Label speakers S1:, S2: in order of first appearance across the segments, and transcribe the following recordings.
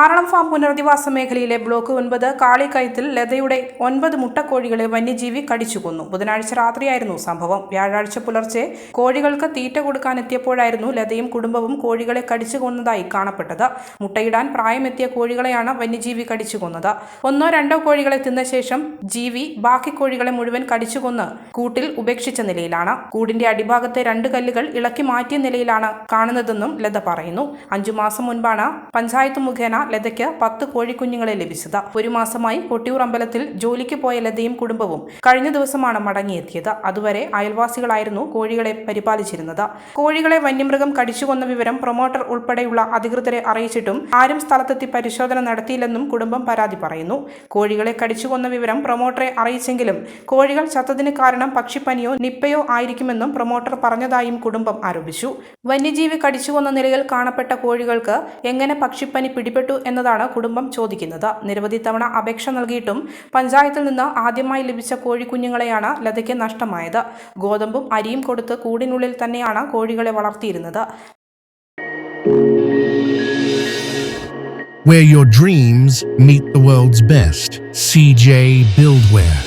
S1: Aralam farm പുനരധിവാസ മേഖലയിലെ block ഒൻപത് കാളിക്കയത്തിൽ ലതയുടെ ഒൻപത് മുട്ടക്കോഴികളെ വന്യജീവി കടിച്ചു കൊന്നു. ബുധനാഴ്ച രാത്രിയായിരുന്നു സംഭവം. വ്യാഴാഴ്ച പുലർച്ചെ കോഴികൾക്ക് തീറ്റ കൊടുക്കാനെത്തിയപ്പോഴായിരുന്നു ലതയും കുടുംബവും കോഴികളെ കടിച്ചു കൊന്നതായി കാണപ്പെട്ടത്. മുട്ടയിടാൻ പ്രായമെത്തിയ കോഴികളെയാണ് വന്യജീവി കടിച്ചു കൊന്നത്. ഒന്നോ രണ്ടോ കോഴികളെ തിന്ന ശേഷം ജീവി ബാക്കി കോഴികളെ മുഴുവൻ കടിച്ചു കൊന്ന് കൂട്ടിൽ ഉപേക്ഷിച്ച നിലയിലാണ്. കൂടിന്റെ അടിഭാഗത്തെ രണ്ട് കല്ലുകൾ ഇളക്കി മാറ്റിയ നിലയിലാണ് കാണുന്നതെന്നും ലത പറയുന്നു. അഞ്ചു മാസം മുൻപാണ് പഞ്ചായത്ത് മുഖേന ലതയ്ക്ക് പത്ത് കോഴിക്കുഞ്ഞുങ്ങളെ ലഭിച്ചത്. ഒരു മാസമായി കൊട്ടിയൂർ അമ്പലത്തിൽ ജോലിക്ക് പോയ ലതയും കുടുംബവും കഴിഞ്ഞ ദിവസമാണ് മടങ്ങിയെത്തിയത്. അതുവരെ അയൽവാസികളായിരുന്നു കോഴികളെ പരിപാലിച്ചിരുന്നത്. കോഴികളെ വന്യമൃഗം കടിച്ചുകൊന്ന വിവരം പ്രൊമോട്ടർ ഉൾപ്പെടെയുള്ള അധികൃതരെ അറിയിച്ചിട്ടും ആരും സ്ഥലത്തെത്തി പരിശോധന നടത്തിയില്ലെന്നും കുടുംബം പരാതി പറയുന്നു. കോഴികളെ കടിച്ചുകൊന്ന വിവരം പ്രൊമോട്ടറെ അറിയിച്ചെങ്കിലും കോഴികൾ ചത്തതിന് കാരണം പക്ഷിപ്പനിയോ നിപ്പയോ ആയിരിക്കുമെന്നും പ്രൊമോട്ടർ പറഞ്ഞതായും കുടുംബം ആരോപിച്ചു. വന്യജീവി കടിച്ചുകൊന്ന നിലയിൽ കാണപ്പെട്ട കോഴികൾക്ക് എങ്ങനെ പക്ഷിപ്പനി പിടിപെട്ടു എന്നതാണ് കുടുംബം ചോദിക്കുന്നത് നിരവധി തവണ അപേക്ഷ നൽകിയിട്ടും പഞ്ചായത്തിൽ നിന്ന് ആദ്യമായി ലഭിച്ച കോഴിക്കുഞ്ഞുങ്ങളെയാണ് ലതയ്ക്ക് നഷ്ടമായത് ഗോതമ്പും അരിയും കൊടുത്ത് കൂടിനുള്ളിൽ തന്നെയാണ് കോഴികളെ വളർത്തിയിരുന്നത്
S2: Where your dreams meet the world's best. CJ Buildware.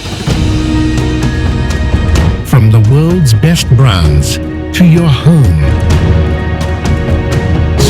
S2: From the world's best brands to your home.